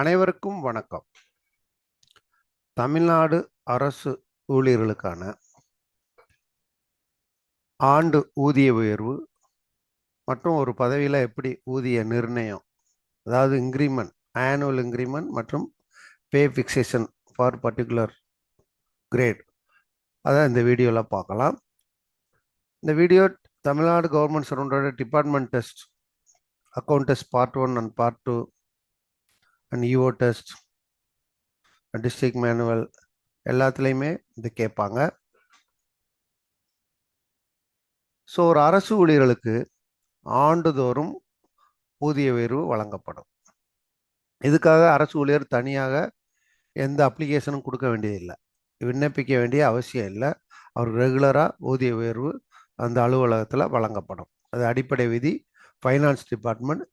அனைவருக்கும் வணக்கம். தமிழ்நாடு அரசு ஊழியர்களுக்கான ஆண்டு ஊதிய உயர்வு மற்றும் ஒரு பதவியில் எப்படி ஊதிய நிர்ணயம் அதாவது இன்க்ரிமெண்ட் ஆனுவல் இன்க்ரிமெண்ட் மற்றும் pay fixation for particular grade அதை இந்த வீடியோவில் பார்க்கலாம். இந்த video Tamil Nadu government சரௌண்டோட department test account test part one and part two and E O test district manual எல்லாத்துலேயுமே இது கேட்பாங்க. ஸோ ஒரு அரசு ஊழியர்களுக்கு ஆண்டுதோறும் ஊதிய உயர்வு வழங்கப்படும். இதுக்காக அரசு ஊழியர் தனியாக எந்த அப்ளிகேஷனும் கொடுக்க வேண்டியதில்லை விண்ணப்பிக்க வேண்டிய அவசியம் இல்லை. அவர் ரெகுலராக ஊதிய உயர்வு அந்த அலுவலகத்தில் வழங்கப்படும். அது அடிப்படை விதி finance department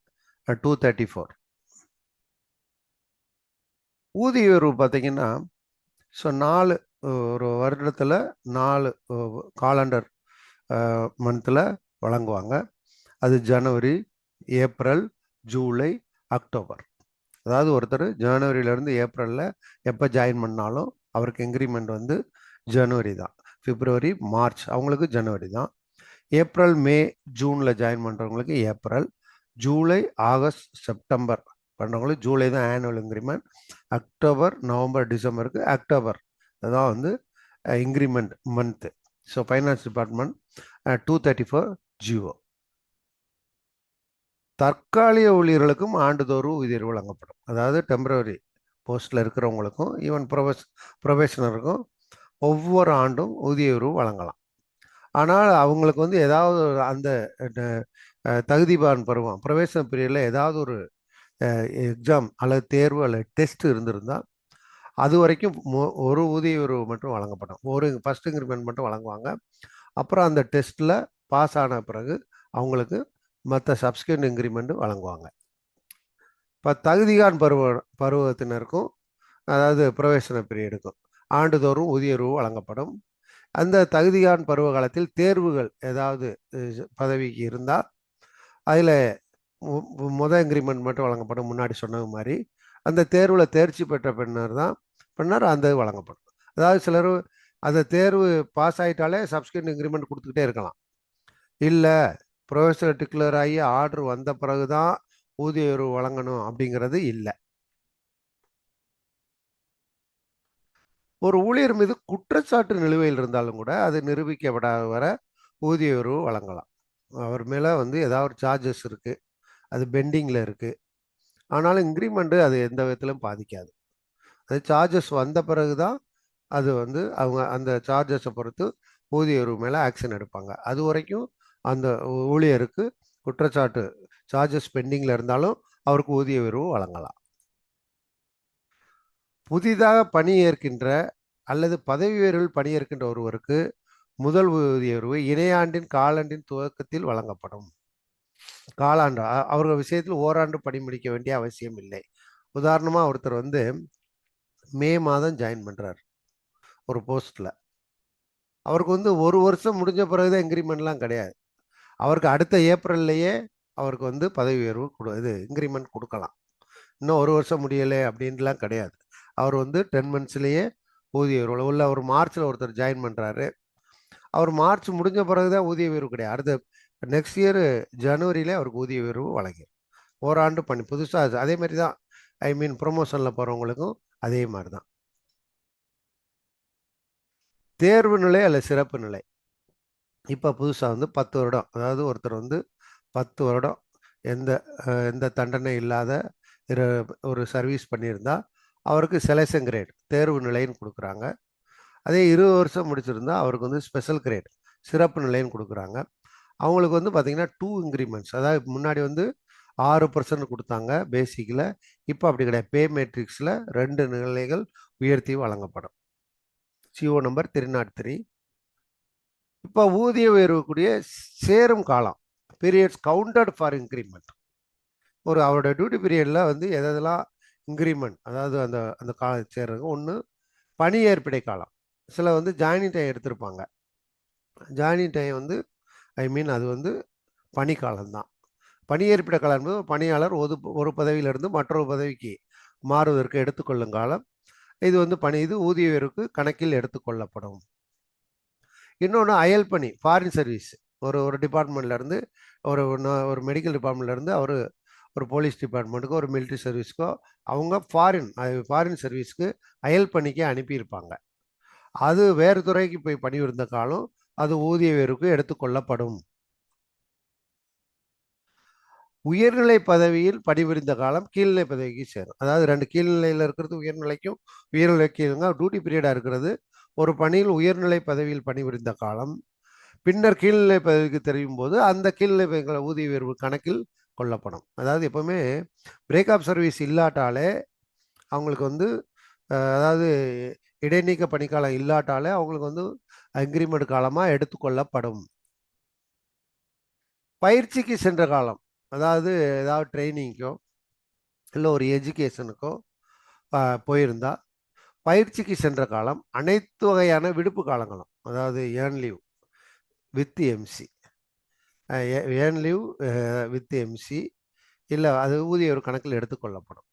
two thirty four ஊதிய உயர்வு பார்த்தீங்கன்னா ஸோ நாலு ஒரு வருடத்தில் நாலு காலண்டர் மந்தில் வழங்குவாங்க. அது ஜனவரி ஏப்ரல் ஜூலை அக்டோபர். அதாவது ஒருத்தர் ஜனவரியிலேருந்து ஏப்ரலில் எப்போ ஜாயின் பண்ணாலும் அவருக்கு இன்க்ரிமெண்ட் வந்து ஜனவரி தான். பிப்ரவரி மார்ச் அவங்களுக்கு ஜனவரி தான். ஏப்ரல் மே ஜூனில் ஜாயின் பண்ணுறவங்களுக்கு ஏப்ரல் ஜூலை ஆகஸ்ட் செப்டம்பர் பண்ணுறவங்களுக்கு ஜூலை தான் ஆனுவல் இன்க்ரிமெண்ட் அக்டோபர் நவம்பர் டிசம்பருக்கு அக்டோபர். அதுதான் வந்து increment month so finance department two thirty four G O தற்காலிக ஊழியர்களுக்கும் ஆண்டுதோறும் உயர்வு வழங்கப்படும். அதாவது டெம்பரவரி போஸ்ட்டில் இருக்கிறவங்களுக்கும் ஈவன் ப்ரொஃபஸ் ப்ரொஃபஷனருக்கும் ஒவ்வொரு ஆண்டும் ஊதிய உயர்வு வழங்கலாம். ஆனால் அவங்களுக்கு வந்து ஏதாவது அந்த தகுதிபான் பருவம் பிரவேசன பீரியடில் ஏதாவது ஒரு எக்ஸாம் அல்லது தேர்வு அல்லது டெஸ்ட் இருந்திருந்தால் அது வரைக்கும் ஒரு ஊதிய உறவு மட்டும் வழங்கப்படும். ஒரு ஃபஸ்ட் இன்க்ரிமெண்ட் மட்டும் வழங்குவாங்க. அப்புறம் அந்த டெஸ்ட்டில் பாஸ் ஆன பிறகு அவங்களுக்கு மற்ற சப்ஸ்கிரிப்ட் இன்க்ரிமெண்ட் வழங்குவாங்க. இப்போ தகுதிகான் பருவ பருவத்தினருக்கும் அதாவது பிரவேசன பீரியடுக்கும் ஆண்டுதோறும் ஊதியர்வு வழங்கப்படும். அந்த தகுதிகான் பருவ காலத்தில் தேர்வுகள் ஏதாவது பதவிக்கு இருந்தால் அதில் முத இன்க்ரிமெண்ட் மட்டும் வழங்கப்படும் முன்னாடி சொன்னது மாதிரி. அந்த தேர்வில் தேர்ச்சி பெற்ற பின்னர் தான் பின்னர் அந்த வழங்கப்படும். அதாவது சிலர் அந்த தேர்வு பாஸ் ஆகிட்டாலே சப்ஸ்கிரிப்ட் இன்க்ரிமெண்ட் கொடுத்துக்கிட்டே இருக்கலாம். இல்லை ப்ரொஃபஸர் டிக்ளர் ஆகி ஆர்டர் வந்த பிறகு தான் ஊதிய உயர்வு வழங்கணும் அப்படிங்கிறது இல்லை. ஒரு ஊழியர் மீது குற்றச்சாட்டு நிலுவையில் இருந்தாலும் கூட அது நிரூபிக்கப்படாத வர ஊதிய உயர்வு வழங்கலாம். அவர் மேலே வந்து ஏதாவது ஒரு சார்ஜஸ் இருக்குது அது பெண்டிங்கில் இருக்குது ஆனாலும் இன்க்ரிமெண்ட்டு அது எந்த விதத்திலும் பாதிக்காது. அது சார்ஜஸ் வந்த பிறகு தான் அது வந்து அவங்க அந்த சார்ஜஸை பொறுத்து ஊதிய உயர்வு மேலே ஆக்ஷன் எடுப்பாங்க. அது வரைக்கும் அந்த ஊழியருக்கு குற்றச்சாட்டு சார்ஜஸ் பெண்டிங்கில் இருந்தாலும் அவருக்கு ஊதிய உயர்வு வழங்கலாம். புதிதாக பணி ஏற்கின்ற அல்லது பதவி உயர்வில் பணியேற்கின்ற ஒருவருக்கு முதல் ஊதிய உயர்வு இணையாண்டின் காலாண்டின் துவக்கத்தில் வழங்கப்படும். காலாண்டு. அவர்கள் விஷயத்தில் ஓராண்டு பணி முடிக்க வேண்டிய அவசியம் இல்லை. உதாரணமாக ஒருத்தர் வந்து மே மாதம் ஜாயின் பண்ணுறார் ஒரு போஸ்ட்டில் அவருக்கு வந்து ஒரு வருஷம் முடிஞ்ச பிறகுதான் இன்க்ரிமெண்ட்லாம் கிடையாது. அவருக்கு அடுத்த ஏப்ரல்லையே அவருக்கு வந்து பதவி உயர்வு கொடு இது இன்க்ரிமெண்ட் கொடுக்கலாம். இன்னும் ஒரு வருஷம் முடியலை அப்படின்லாம் கிடையாது. அவர் வந்து டென் மந்த்ஸ்லேயே ஊதிய உயர்வு உள்ள ஒரு மார்ச்சில் ஒருத்தர் ஜாயின் பண்ணுறாரு அவர் மார்ச் முடிஞ்ச பிறகு தான் ஊதிய உயர்வு கிடையாது. அடுத்த நெக்ஸ்ட் இயர் ஜனவரியிலே அவருக்கு ஊதிய உயர்வு வழங்கிடும் ஓராண்டு பண்ணி புதுசாக அது அதே மாதிரி தான் ஐ மீன் ப்ரொமோஷனில் போகிறவங்களுக்கும் அதே மாதிரி தான். தேர்வு நிலை அல்ல சிறப்பு நிலை. இப்போ புதுசாக வந்து பத்து வருடம் அதாவது ஒருத்தர் வந்து பத்து வருடம் எந்த எந்த தண்டனை இல்லாத ஒரு சர்வீஸ் பண்ணியிருந்தா அவருக்கு செலெக்ஷன் கிரேட் தேர்வு நிலைன்னு கொடுக்குறாங்க. அதே இருபது வருஷம் முடிச்சிருந்தா அவருக்கு வந்து ஸ்பெஷல் கிரேட் சிறப்பு நிலைன்னு கொடுக்குறாங்க. அவங்களுக்கு வந்து பார்த்திங்கன்னா டூ இன்க்ரிமெண்ட்ஸ் அதாவது முன்னாடி வந்து ஆறு பர்சன்ட் கொடுத்தாங்க பேசிக்கில் இப்போ அப்படி கிடையாது. பே மேட்ரிக்ஸில் ரெண்டு நிலைகள் உயர்த்தி வழங்கப்படும். CO number three naught three இப்போ ஊதிய உயர்வுக்கூடிய சேரும் காலம் பீரியட்ஸ் கவுண்டட் ஃபார் இன்க்ரிமெண்ட் ஒரு அவரோட டியூட்டி பீரியடில் வந்து எதெல்லாம் இன்க்ரிமெண்ட் அதாவது அந்த அந்த காலம் சேர்றது. ஒன்று பணி ஏற்பிடை காலம். சில வந்து ஜாயினிங் டைம் எடுத்திருப்பாங்க. ஜாயினிங் டைம் வந்து ஐ மீன் அது வந்து பணிக்காலம் தான் பணி காலம் என்பது பணியாளர் ஒரு ஒரு பதவியிலிருந்து மற்றொரு பதவிக்கு மாறுவதற்கு எடுத்துக்கொள்ளும் காலம். இது வந்து பணி இது ஊதிய உயர்வுக்கு கணக்கில் எடுத்துக்கொள்ளப்படும். இன்னொன்று அயல் பணி ஃபாரின் சர்வீஸ் ஒரு ஒரு டிபார்ட்மெண்ட்லேருந்து ஒரு ஒரு மெடிக்கல் டிபார்ட்மெண்ட்லேருந்து அவர் ஒரு போலீஸ் டிபார்ட்மெண்ட்டுக்கோ ஒரு மிலிட்ரி சர்வீஸ்க்கோ அவங்க ஃபாரின் ஃபாரின் சர்வீஸ்க்கு அயல் பணிக்கு அனுப்பியிருப்பாங்க. அது வேறு துறைக்கு போய் பணிபுரிந்த காலம் அது ஊதிய உயர்வுக்கு எடுத்துக்கொள்ளப்படும். உயர்நிலை பதவியில் பணிபுரிந்த காலம் கீழ்நிலை பதவிக்கு சேரும். அதாவது ரெண்டு கீழ்நிலையில் இருக்கிறது உயர்நிலைக்கும் உயர்நிலைக்கு டியூட்டி பீரியடாக இருக்கிறது. ஒரு பணியில் உயர்நிலை பதவியில் பணிபுரிந்த காலம். பின்னர் கீழ்நிலை பதவிக்கு தெரியும் போது அந்த கீழ்நிலை பதவிகளை ஊதிய உயர்வு கணக்கில் கொள்ளப்படும். அதாவது எப்பவுமே பிரேக்அப் சர்வீஸ் இல்லாட்டாலே அவங்களுக்கு வந்து அதாவது இடைநீக்க பணிக்காலம் இல்லாட்டாலே அவங்களுக்கு வந்து அக்ரிமெண்ட் காலமாக எடுத்துக்கொள்ளப்படும். பயிற்சிக்கு சென்ற காலம் அதாவது ஏதாவது ட்ரைனிங்க்கோ இல்லை ஒரு எஜுகேஷனுக்கோ போயிருந்தா பயிற்சிக்கு சென்ற காலம் அனைத்து வகையான விடுப்பு காலங்களும் அதாவது earn leave with MC earn leave with MC இல்லை அது ஊதிய ஒரு கணக்கில் எடுத்துக்கொள்ளப்படும்.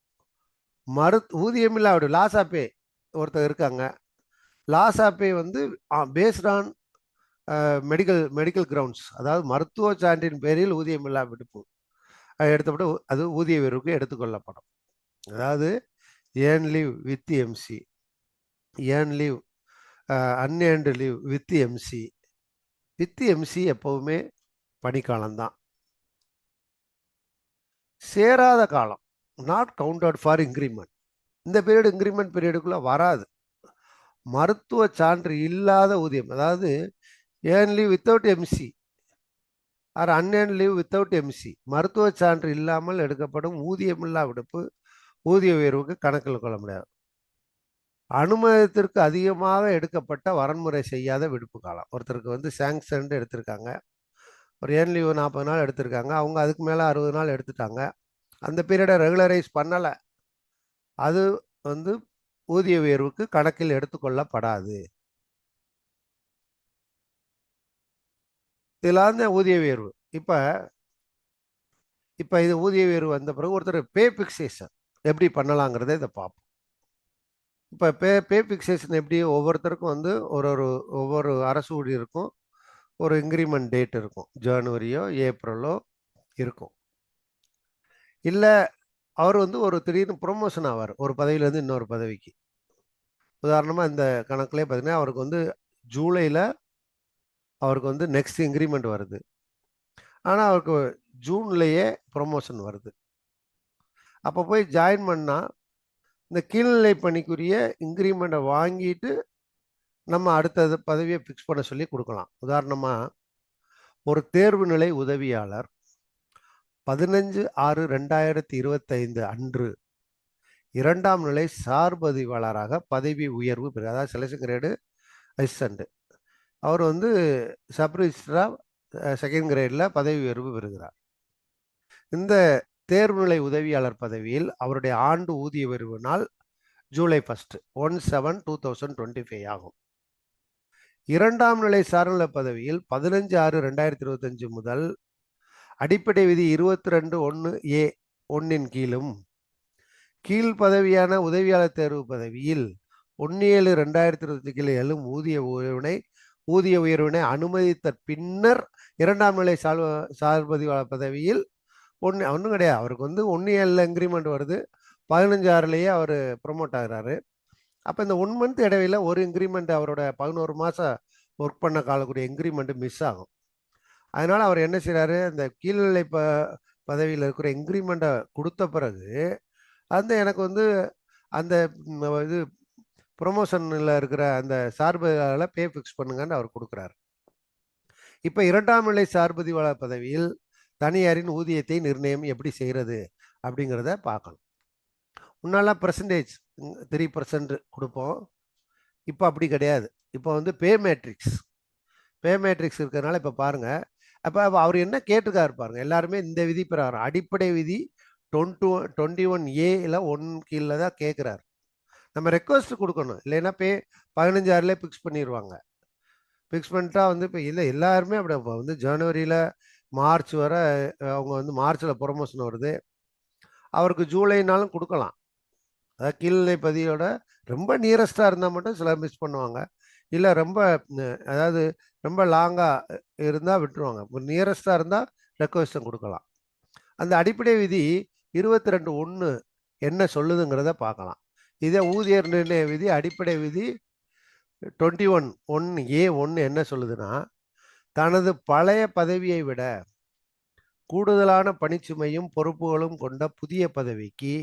மருத் ஊதியமில்லா அப்படி லாஸ் பே ஒருத்தர் இருக்காங்க லாஸ் ஆப்பே வந்து based on medical medical grounds அதாவது மருத்துவ சான்றின் பேரில் ஊதியமில்லா விடுப்பு அது எடுத்தப்பட்டு அது ஊதிய உயர்வுக்கு எடுத்துக்கொள்ளப்படும் அதாவது earn leave with MC earn leave unearned leave with MC with MC எப்போவுமே பனிக்காலம்தான் சேராத காலம். நாட் கவுண்டட் ஃபார் இன்க்ரிமெண்ட் இந்த பீரியட் இன்க்ரிமெண்ட் பீரியடுக்குள்ளே வராது. மருத்துவ சான்று இல்லாத ஊதியம். அதாவது earn leave without MC or அன்ஏன் leave without MC மருத்துவ சான்று இல்லாமல் எடுக்கப்படும் ஊதியமில்லா விடுப்பு ஊதிய உயர்வுக்கு கணக்கில் கொள்ள முடியாது. அனுமதத்திற்கு அதிகமாக எடுக்கப்பட்ட வரன்முறை செய்யாத விடுப்பு காலம். ஒருத்தருக்கு வந்து சாங்ஷன் எடுத்திருக்காங்க. ஒரு ஏன் லீவு நாற்பது நாள் எடுத்திருக்காங்க. அவங்க அதுக்கு மேலே அறுபது நாள் எடுத்துட்டாங்க. அந்த பீரியடை ரெகுலரைஸ் பண்ணலை. அது வந்து ஊதிய உயர்வுக்கு கணக்கில் எடுத்துக்கொள்ளப்படாது இதெல்லாம் ஊதிய உயர்வு. இப்போ இப்போ இது ஊதிய உயர்வு வந்த பிறகு ஒருத்தர் பே பிக்சேஷன் எப்படி பண்ணலாங்கிறத இதை பார்ப்போம். இப்போ பே பே பிக்சேஷன் எப்படி ஒவ்வொருத்தருக்கும் வந்து ஒரு ஒரு ஒவ்வொரு அரசு ஊழியருக்கும் ஒரு இன்க்ரிமெண்ட் டேட் இருக்கும். ஜனவரியோ ஏப்ரலோ இருக்கும். இல்லை அவர் வந்து ஒரு திடீர்னு ப்ரொமோஷன் ஆவார். ஒரு பதவியிலேருந்து இன்னொரு பதவிக்கு. உதாரணமாக இந்த கணக்குலேயே பார்த்தீங்கன்னா அவருக்கு வந்து ஜூலையில் அவருக்கு வந்து நெக்ஸ்ட் இன்க்ரிமெண்ட் வருது. ஆனால் அவருக்கு ஜூன்லேயே ப்ரொமோஷன் வருது. அப்போ போய் ஜாயின் பண்ணால் இந்த கீழ்நிலை பணிக்குரிய இன்க்ரிமெண்ட்டை வாங்கிட்டு நம்ம அடுத்தது பதவியை ஃபிக்ஸ் பண்ண சொல்லி கொடுக்கலாம். உதாரணமாக ஒரு தேர்வு நிலை உதவியாளர் பதினஞ்சு ஆறு ரெண்டாயிரத்தி இருபத்தைந்து அன்று இரண்டாம் நிலை சார்பதிவாளராக பதவி உயர்வு பெறு அதாவது செலக்ஷன் கிரேடு அசிஸ்டண்ட்டு அவர் வந்து சப் ரிஜிஸ்டராக செகண்ட் கிரேடில் பதவி உயர்வு பெறுகிறார். இந்த தேர்வுநிலை உதவியாளர் பதவியில் அவருடைய ஆண்டு ஊதிய உயர்வு நாள் July first one seven two thousand twenty five ஆகும். இரண்டாம் நிலை சார்நிலை பதவியில் பதினஞ்சு ஆறு ரெண்டாயிரத்தி இருபத்தஞ்சு முதல் அடிப்படை விதி இருபத்தி ரெண்டு ஒன்று ஏ ஒன்னின் கீழும் கீழ் பதவியான உதவியாளர் தேர்வு பதவியில் ஒன்று ஏழு ரெண்டாயிரத்தி இருபத்தி கீழே எழும் ஊதிய உயர்வினை ஊதிய உயர்வினை அனுமதித்த பின்னர் இரண்டாம் நிலை சால் சார்பதிவாளர் பதவியில் ஒன்று ஒன்றும் கிடையாது. அவருக்கு வந்து ஒன்று ஏழில் இன்க்ரிமெண்ட் வருது. பதினஞ்சு ஆறுலேயே அவர் ப்ரொமோட் ஆகிறாரு. அப்போ இந்த ஒன் மந்த் இடைவெளியில் ஒரு இன்க்ரிமெண்ட் அவரோட பதினோரு மாதம் ஒர்க் பண்ண காலக்கூடிய இன்க்ரிமெண்ட் மிஸ் ஆகும். அதனால் அவர் என்ன செய்கிறாரு அந்த கீழ்நிலை ப பதவியில் இருக்கிற இன்க்ரிமெண்ட்டை கொடுத்த பிறகு அந்த எனக்கு வந்து அந்த இது ப்ரொமோஷனில் இருக்கிற அந்த சார்பதிவாளர் பே ஃபிக்ஸ் பண்ணுங்கன்னு அவர் கொடுக்குறாரு. இப்போ இரண்டாம் நிலை சார்பதிவாளர் பதவியில் தனியாரின் ஊதியத்தை நிர்ணயம் எப்படி செய்கிறது அப்படிங்கிறத பார்க்கணும். முன்னாலாம் பர்சன்டேஜ் த்ரீ பர்சன்ட் கொடுப்போம். இப்போ அப்படி கிடையாது. இப்போ வந்து பே மேட்ரிக்ஸ் பே மேட்ரிக்ஸ் இருக்கிறதுனால இப்போ பாருங்கள் அப்போ அவர் என்ன கேட்டிருக்காரு பாருங்க எல்லாருமே இந்த விதி பிரகாரம் அடிப்படை விதி டொன்ட்டு ஒன் டுவெண்ட்டி ஒன் ஏல ஒன் கீழே தான் கேட்குறாரு நம்ம ரெக்வஸ்ட் கொடுக்கணும் இல்லைன்னா பே பதினஞ்சாறுலேயே ஃபிக்ஸ் பண்ணிடுவாங்க ஃபிக்ஸ் பண்ணிட்டா வந்து இப்போ இல்லை எல்லாருமே அப்படி இப்போ வந்து ஜனவரியில் மார்ச் வர அவங்க வந்து மார்ச்சில் ப்ரொமோஷன் வருது. அவருக்கு ஜூலைனாலும் கொடுக்கலாம். அதாவது கீழ்நிலை பதியோட ரொம்ப நியரஸ்டாக இருந்தால் மட்டும் சிலர் மிஸ் பண்ணுவாங்க. இல்லை ரொம்ப அதாவது ரொம்ப லாங்காக இருந்தால் விட்டுருவாங்க. இப்போ நியரஸ்டாக இருந்தால் ரெக்வஸ்ட்டும் கொடுக்கலாம். அந்த அடிப்படை விதி இருபத்தி ரெண்டு ஒன்று என்ன சொல்லுதுங்கிறத பார்க்கலாம். இதே ஊதியர் நிர்ணய விதி அடிப்படை விதி டுவெண்ட்டி ஒன் ஒன் ஏ ஒன்று என்ன சொல்லுதுன்னா தனது பழைய பதவியை விட கூடுதலான பணிச்சுமையும் பொறுப்புகளும் கொண்ட புதிய பதவிக்கு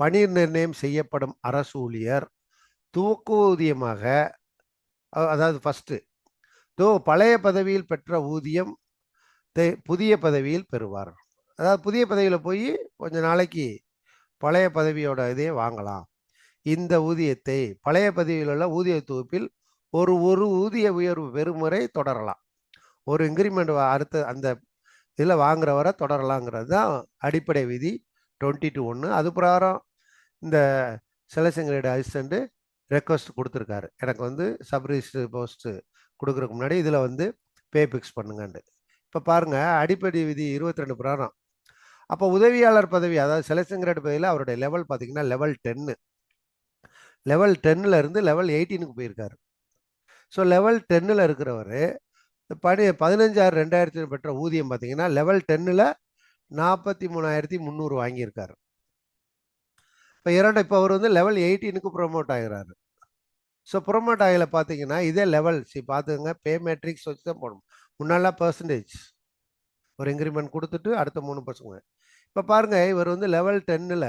பணி நிர்ணயம் செய்யப்படும் அரசு ஊழியர் துவக்குவூதியமாக ஊதியமாக அதாவது ஃபஸ்ட்டு தோ பழைய பதவியில் பெற்ற ஊதியம் புதிய பதவியில் பெறுவார். அதாவது புதிய பதவியில் போய் கொஞ்ச நாளைக்கு பழைய பதவியோட இதே வாங்கலாம். இந்த ஊதியத்தை பழைய பதவியில் உள்ள ஊதிய தொகுப்பில் ஒரு ஒரு ஊதிய உயர்வு பெறும் வரை தொடரலாம். ஒரு இன்க்ரிமெண்ட் அடுத்த அந்த இதில் வாங்குற வரை தொடரலாங்கிறது தான் அடிப்படை விதி. டுவெண்ட்டி டு ஒன்று அது பிரகாரம் இந்த செலக்ஷன் அசிஸ்டண்ட்டு ரெக்வஸ்ட் கொடுத்துருக்காரு. எனக்கு வந்து சப் ரிஜிஸ்டர் போஸ்ட்டு கொடுக்குறதுக்கு முன்னாடி இதில் வந்து பே ஃபிக்ஸ் பண்ணுங்கன்ட்டு. இப்போ பாருங்கள் அடிப்படை விதி இருபத்தி ரெண்டு புராணம். அப்போ உதவியாளர் பதவி அதாவது செலக்ஷன் கிரேட் பதவியில் அவருடைய லெவல் பார்த்தீங்கன்னா லெவல் டென்னு லெவல் டென்னில் இருந்து லெவல் எயிட்டீனுக்கு போயிருக்காரு. ஸோ லெவல் டென்னில் இருக்கிறவர் பணி பதினஞ்சாயிரம் ரெண்டாயிரத்தி பெற்ற ஊதியம் பார்த்தீங்கன்னா லெவல் டென்னில் நாற்பத்தி மூணாயிரத்தி முந்நூறு வாங்கியிருக்காரு. இப்போ இரண்டு இப்போ அவர் வந்து லெவல் எயிட்டீனுக்கு ப்ரொமோட் ஆகிறாரு ஸோ ப்ரொமோட் ஆகல பார்த்தீங்கன்னா இதே லெவல் சி பார்த்துக்கங்க பே மேட்ரிக்ஸ் வச்சு தான் போடணும். முன்னாலாம் பர்சன்டேஜ் ஒரு இன்க்ரிமெண்ட் கொடுத்துட்டு அடுத்த மூணு பர்சன்ட் இப்போ பாருங்கள் இவர் வந்து லெவல் டென்னில்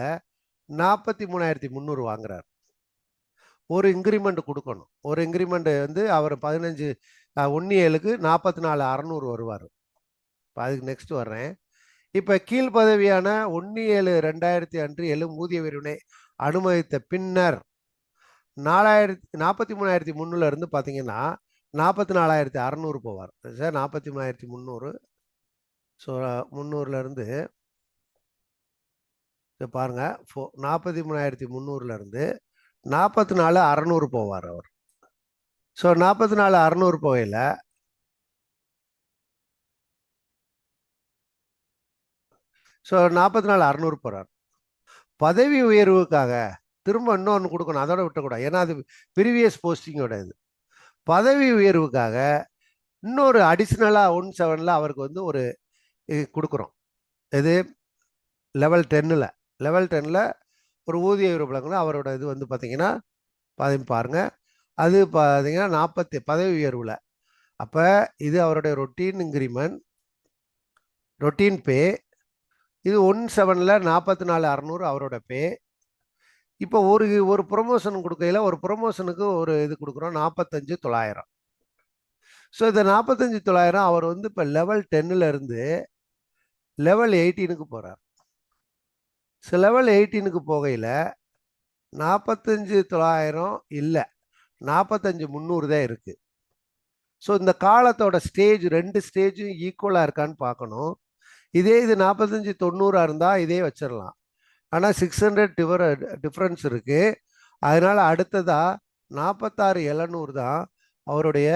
நாற்பத்தி மூணாயிரத்தி முந்நூறு வாங்குறார். ஒரு இன்க்ரிமெண்ட் கொடுக்கணும். ஒரு இன்க்ரிமெண்ட் வந்து அவர் பதினஞ்சு ஒன்று ஏழுக்கு நாற்பத்தி நாலு அறநூறு வருவார். இப்போ அதுக்கு நெக்ஸ்ட் வர்றேன். இப்போ கீழ் பதவியான ஒன்று ஏழு ரெண்டாயிரத்தி அன்று எழும் ஊதிய விரிவினை அனுமதித்த பின்னர் நாலாயிரத்தி நாற்பத்தி மூணாயிரத்தி முந்நூறுல இருந்து பார்த்தீங்கன்னா நாற்பத்தி நாலாயிரத்தி அறநூறு போவார். சார் நாற்பத்தி மூணாயிரத்தி முந்நூறு. ஸோ முந்நூறுலேருந்து பாருங்க ஃபோ நாற்பத்தி மூணாயிரத்தி முந்நூறுலேருந்து நாற்பத்தி நாலு அறநூறு போவார் அவர். ஸோ நாற்பத்தி நாலு அறநூறு போகையில் ஸோ நாற்பத்தி நாலு அறநூறு போகிறார் பதவி உயர்வுக்காக திரும்ப இன்னொன்று கொடுக்கணும் அதோட விட்டக்கூடாது. ஏன்னா அது ப்ரீவியஸ் போஸ்டிங்கோட இது. பதவி உயர்வுக்காக இன்னொரு அடிஷ்னலாக ஒன் செவனில் அவருக்கு வந்து ஒரு இது கொடுக்குறோம். இது லெவல் டென்னில் லெவல் டென்னில் ஒரு ஊதிய உயர்வு வழங்கணும் அவரோட இது வந்து பார்த்திங்கன்னா பதவி பாருங்க. அது பார்த்தீங்கன்னா நாற்பத்தி பதவி உயர்வில். அப்போ இது அவருடைய ரொட்டீன் இன்க்ரிமெண்ட் ரொட்டீன் பே இது ஒன் செவனில் நாற்பத்தி நாலு அறநூறு அவரோட பே. இப்போ ஒரு ஒரு ப்ரொமோஷன் கொடுக்கையில் ஒரு ப்ரொமோஷனுக்கு ஒரு இது கொடுக்குறோம் நாற்பத்தஞ்சு தொள்ளாயிரம். ஸோ இந்த நாற்பத்தஞ்சு தொள்ளாயிரம் அவர் வந்து இப்போ லெவல் டென்னில் இருந்து லெவல் எயிட்டீனுக்கு போகிறார் ஸோ லெவல் எயிட்டீனுக்கு போகையில் நாற்பத்தஞ்சு தொள்ளாயிரம் இல்லை நாற்பத்தஞ்சு முந்நூறு தான் இருக்குது ஸோ இந்த காலத்தோட ஸ்டேஜ் ரெண்டு ஸ்டேஜும் ஈக்குவலாக இருக்கான்னு பார்க்கணும். இதே இது நாற்பத்தஞ்சு தொண்ணூறாக இருந்தால் இதே வச்சிடலாம் ஆனால் சிக்ஸ் ஹண்ட்ரட் டிஃபர டிஃப்ரென்ஸ் இருக்குது அதனால் அடுத்ததாக நாற்பத்தாறு எழுநூறு தான் அவருடைய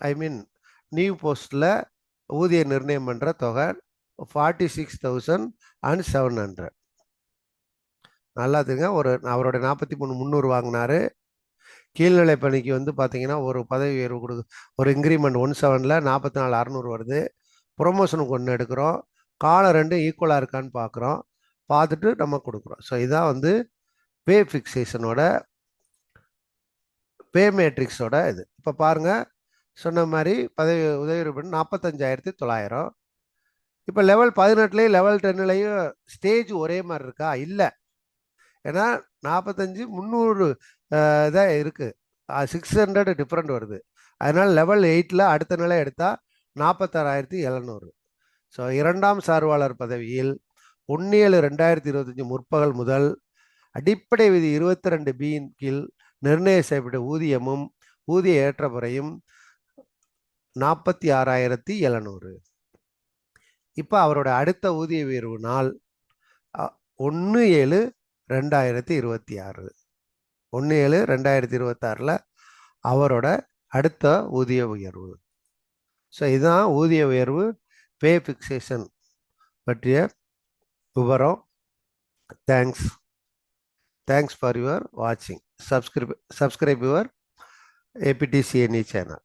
ஐ மீன் நியூ போஸ்ட்டில் ஊதிய நிர்ணயம் பண்ணுற தொகை forty six thousand and seven hundred நல்லா தெரியுங்க. ஒரு அவருடைய நாற்பத்தி மூணு முந்நூறு வாங்கினாரு. கீழ்நிலை பணிக்கு வந்து பார்த்தீங்கன்னா ஒரு பதவி உயர்வு கொடு ஒரு இன்க்ரிமெண்ட் ஒன் செவனில் நாற்பத்தி நாலு அறநூறு வருது. ப்ரொமோஷனுக்கு ஒன்று எடுக்கிறோம். காலம் ரெண்டும் ஈக்குவலாக இருக்கான்னு பார்க்குறோம் பார்த்துட்டு நம்ம கொடுக்குறோம். ஸோ இதான் வந்து பே ஃபிக்ஸேஷனோட பே மேட்ரிக்ஸோட இது. இப்போ பாருங்கள் சொன்ன மாதிரி பதவி உதவி ரூபாய் நாற்பத்தஞ்சாயிரத்தி தொள்ளாயிரம். இப்போ லெவல் பதினெட்டுலேயும் லெவல் டென்னுலேயும் ஸ்டேஜ் ஒரே மாதிரி இருக்கா? இல்லை. ஏன்னா நாற்பத்தஞ்சு முந்நூறு இதாக இருக்குது சிக்ஸ் ஹண்ட்ரட் டிஃப்ரெண்ட் வருது. அதனால் லெவல் எயிட்டில் அடுத்த நிலை எடுத்தால் நாற்பத்தாறாயிரத்தி எழுநூறு. ஸோ இரண்டாம் சார்வாளர் பதவியில் ஒன்று ஏழு ரெண்டாயிரத்தி இருபத்தஞ்சி முற்பகல் முதல் அடிப்படை விதி இருபத்தி ரெண்டு பியின் கீழ் நிர்ணயம் செய்யப்பட்ட ஊதியமும் ஊதிய ஏற்றமுறையும் நாற்பத்தி ஆறாயிரத்தி எழுநூறு. இப்போ அவரோட அடுத்த ஊதிய உயர்வு நாள் ஒன்று ஏழு ரெண்டாயிரத்தி இருபத்தி ஆறு. ஒன்று ஏழு ரெண்டாயிரத்தி இருபத்தாறில் அவரோட அடுத்த ஊதிய உயர்வு. ஸோ இதுதான் ஊதிய உயர்வு பே ஃபிக்சேஷன் பற்றிய விவரம் தேங்க்ஸ் தேங்க்ஸ் ஃபார் யுவர் வாட்சிங் subscribe subscribe your ABDCNE channel